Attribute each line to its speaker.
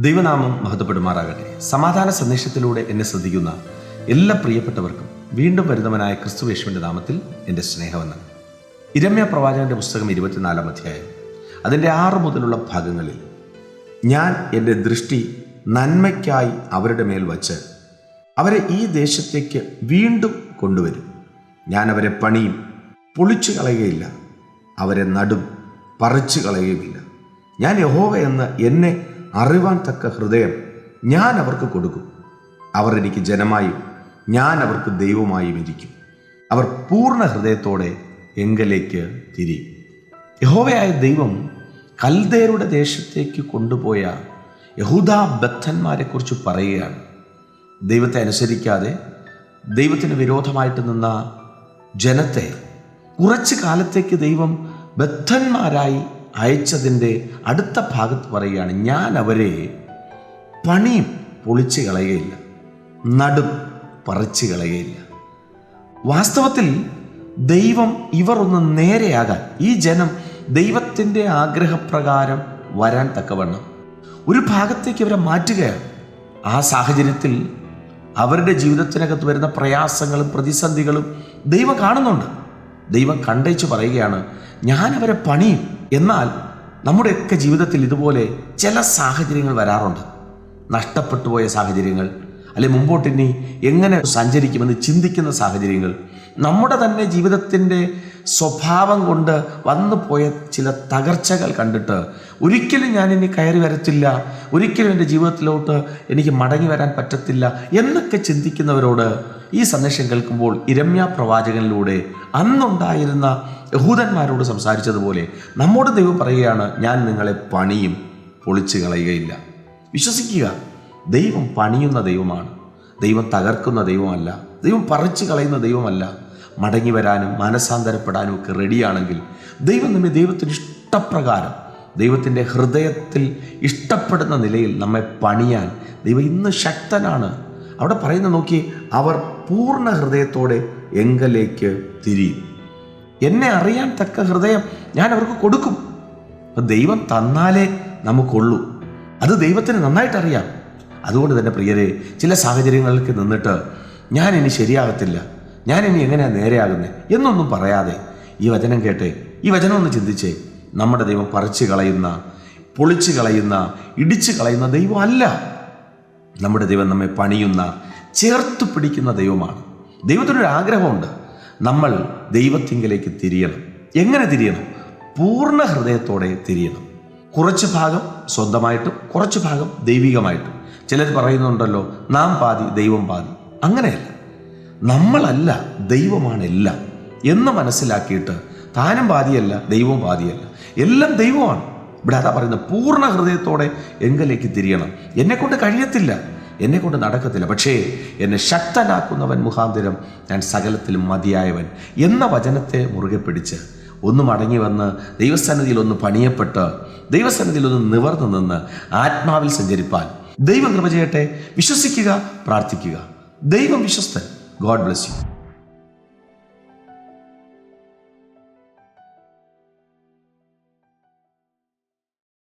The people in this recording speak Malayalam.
Speaker 1: ദൈവനാമം മഹത്വപ്പെടുമാറാകട്ടെ. സമാധാന സന്ദേശത്തിലൂടെ എന്നെ ശ്രദ്ധിക്കുന്ന എല്ലാ പ്രിയപ്പെട്ടവർക്കും വീണ്ടും വരുന്നവനായ ക്രിസ്തുവേശുവിന്റെ നാമത്തിൽ എന്റെ സ്നേഹമെന്ന് ഇരമ്യ പ്രവാചകന്റെ പുസ്തകം ഇരുപത്തിനാലാം അധ്യായം. അതിന്റെ ആറ് മുതലുള്ള ഭാഗങ്ങളിൽ ഞാൻ എന്റെ ദൃഷ്ടി നന്മയ്ക്കായി അവരുടെ മേൽ വച്ച് അവരെ ഈ ദേശത്തേക്ക് വീണ്ടും കൊണ്ടുവരും. ഞാൻ അവരെ പണിയും പൊളിച്ചു കളയുകയില്ല. അവരെ നടും പറിച്ചു കളയുകയില്ല ഞാൻ യഹോവ എന്ന് എന്നെ അറിവാൻ തക്ക ഹൃദയം ഞാൻ അവർക്ക് കൊടുക്കും. അവർ എനിക്ക് ജനമായും ഞാൻ അവർക്ക് ദൈവമായും ഇരിക്കും. അവർ പൂർണ ഹൃദയത്തോടെ എങ്കലേക്ക് തിരിയും. യഹോവയായ ദൈവം കൽദേരുടെ ദേശത്തേക്ക് കൊണ്ടുപോയ യഹൂദാ ബദ്ധന്മാരെക്കുറിച്ച് പറയുകയാണ്. ദൈവത്തെ അനുസരിക്കാതെ ദൈവത്തിന് വിരോധമായിട്ട് നിന്ന ജനത്തെ കുറച്ച് കാലത്തേക്ക് ദൈവം ബദ്ധന്മാരായി അയച്ചതിന്റെ അടുത്ത ഭാഗത്ത് പറയുകയാണ് ഞാൻ അവരെ പണിയും പൊളിച്ച് കളയുകയില്ല നടും പറിച്ച് കളയുകയില്ല. വാസ്തവത്തിൽ ദൈവം ഇവർ ഒന്ന് നേരെയാകാൻ ഈ ജനം ദൈവത്തിന്റെ ആഗ്രഹപ്രകാരം വരാൻ തക്കവണ്ണം ഒരു ഭാഗത്തേക്ക് അവരെ മാറ്റുകയാണ്. ആ സാഹചര്യത്തിൽ അവരുടെ ജീവിതത്തിനകത്ത് വരുന്ന പ്രയാസങ്ങളും പ്രതിസന്ധികളും ദൈവം കാണുന്നുണ്ട്. ദൈവം കണ്ടേച്ച് പറയുകയാണ് ഞാൻ അവരെ പണിയും എന്നാൽ നമ്മുടെയൊക്കെ ജീവിതത്തിൽ ഇതുപോലെ ചില സാഹചര്യങ്ങൾ വരാറുണ്ട്. നഷ്ടപ്പെട്ടു പോയ സാഹചര്യങ്ങൾ അല്ലെ മുമ്പോട്ടിനി എങ്ങനെ സഞ്ചരിക്കുമെന്ന് ചിന്തിക്കുന്ന സാഹചര്യങ്ങൾ. നമ്മുടെ തന്നെ ജീവിതത്തിന്റെ സ്വഭാവം കൊണ്ട് വന്നു പോയ ചില തകർച്ചകൾ കണ്ടിട്ട് ഒരിക്കലും ഞാൻ ഇനി കയറി വരത്തില്ല. ഒരിക്കലും എന്റെ ജീവിതത്തിലോട്ട് എനിക്ക് മടങ്ങി വരാൻ പറ്റത്തില്ല എന്നൊക്കെ ചിന്തിക്കുന്നവരോട് ഈ സന്ദേശം കേൾക്കുമ്പോൾ ഇരമ്യ പ്രവാചകനിലൂടെ അന്നുണ്ടായിരുന്ന യഹൂദന്മാരോട് സംസാരിച്ചതുപോലെ നമ്മോട് ദൈവം പറയുകയാണ് ഞാൻ നിങ്ങളെ പണിയും പൊളിച്ചു കളയുകയില്ല. വിശ്വസിക്കുക. ദൈവം പണിയുന്ന ദൈവമാണ്. ദൈവം തകർക്കുന്ന ദൈവമല്ല. ദൈവം പറിച്ചു കളയുന്ന ദൈവമല്ല. മടങ്ങി വരാനും മാനസാന്തരപ്പെടാനും ഒക്കെ റെഡിയാണെങ്കിൽ ദൈവം നമ്മെ ദൈവത്തിന് ഇഷ്ടപ്രകാരം ദൈവത്തിന്റെ ഹൃദയത്തിൽ ഇഷ്ടപ്പെടുന്ന നിലയിൽ നമ്മെ പണിയാൻ ദൈവം ഇന്ന് ശക്തനാണ്. അവിടെ പറയുന്ന നോക്കി അവർ പൂർണ ഹൃദയത്തോടെ എങ്കലേക്ക് തിരിയും. എന്നെ അറിയാൻ തക്ക ഹൃദയം ഞാൻ അവർക്ക് കൊടുക്കും. ദൈവം തന്നാലേ നമുക്കുള്ളൂ. അത് ദൈവത്തിന് നന്നായിട്ട് അറിയാം അതുകൊണ്ട് തന്നെ പ്രിയരെ ചില സാഹചര്യങ്ങൾക്ക് നിന്നിട്ട് ഞാൻ ഇനി ശരിയാകത്തില്ല ഞാൻ ഇനി എങ്ങനെയാണ് നേരെയാകുന്നത് എന്നൊന്നും പറയാതെ ഈ വചനം കേട്ടെ ഈ വചനം ഒന്ന് ചിന്തിച്ചേ നമ്മുടെ ദൈവം പറിച്ചു കളയുന്ന പൊളിച്ചു കളയുന്ന ഇടിച്ചു കളയുന്ന ദൈവം അല്ല നമ്മുടെ ദൈവം നമ്മെ പണിയുന്ന ചേർത്ത് പിടിക്കുന്ന ദൈവമാണ്. ദൈവത്തിനൊരു ആഗ്രഹമുണ്ട്. നമ്മൾ ദൈവത്തിങ്കിലേക്ക് തിരിയണം. എങ്ങനെ തിരിയണം? പൂർണ ഹൃദയത്തോടെ തിരിയണം. കുറച്ച് ഭാഗം സ്വന്തമായിട്ടും കുറച്ച് ഭാഗം ദൈവികമായിട്ടും. ചിലർ പറയുന്നുണ്ടല്ലോ നാം പാതി ദൈവം പാതി. അങ്ങനെയല്ല. നമ്മളല്ല ദൈവമാണ് എല്ലാം എന്ന് മനസ്സിലാക്കിയിട്ട് താനും പാതിയല്ല ദൈവവും പാതിയല്ല. എല്ലാം ദൈവമാണ്. ഇവിടെ അതാ പറയുന്നത്? പൂർണ ഹൃദയത്തോടെ എങ്കിലേക്ക് തിരിയണം. എന്നെക്കൊണ്ട് കഴിയത്തില്ല. എന്നെക്കൊണ്ട് നടക്കത്തില്ല. പക്ഷേ എന്നെ ശക്തനാക്കുന്നവൻ മുഖാന്തരം ഞാൻ സകലത്തിലും മതിയായവൻ എന്ന വചനത്തെ മുറുകെ പിടിച്ച് ഒന്ന് മടങ്ങി വന്ന് ദൈവസന്നിധിയിൽ ഒന്ന് പണിയപ്പെട്ട് ദൈവസന്നിധിയിൽ ഒന്ന് നിവർന്നു നിന്ന് ആത്മാവിൽ സഞ്ചരിപ്പാൻ. ദൈവം കൃപ ചെയ്യട്ടെ. വിശ്വസിക്കുക പ്രാർത്ഥിക്കുക. ദൈവം വിശ്വസ്തൻ. God bless you.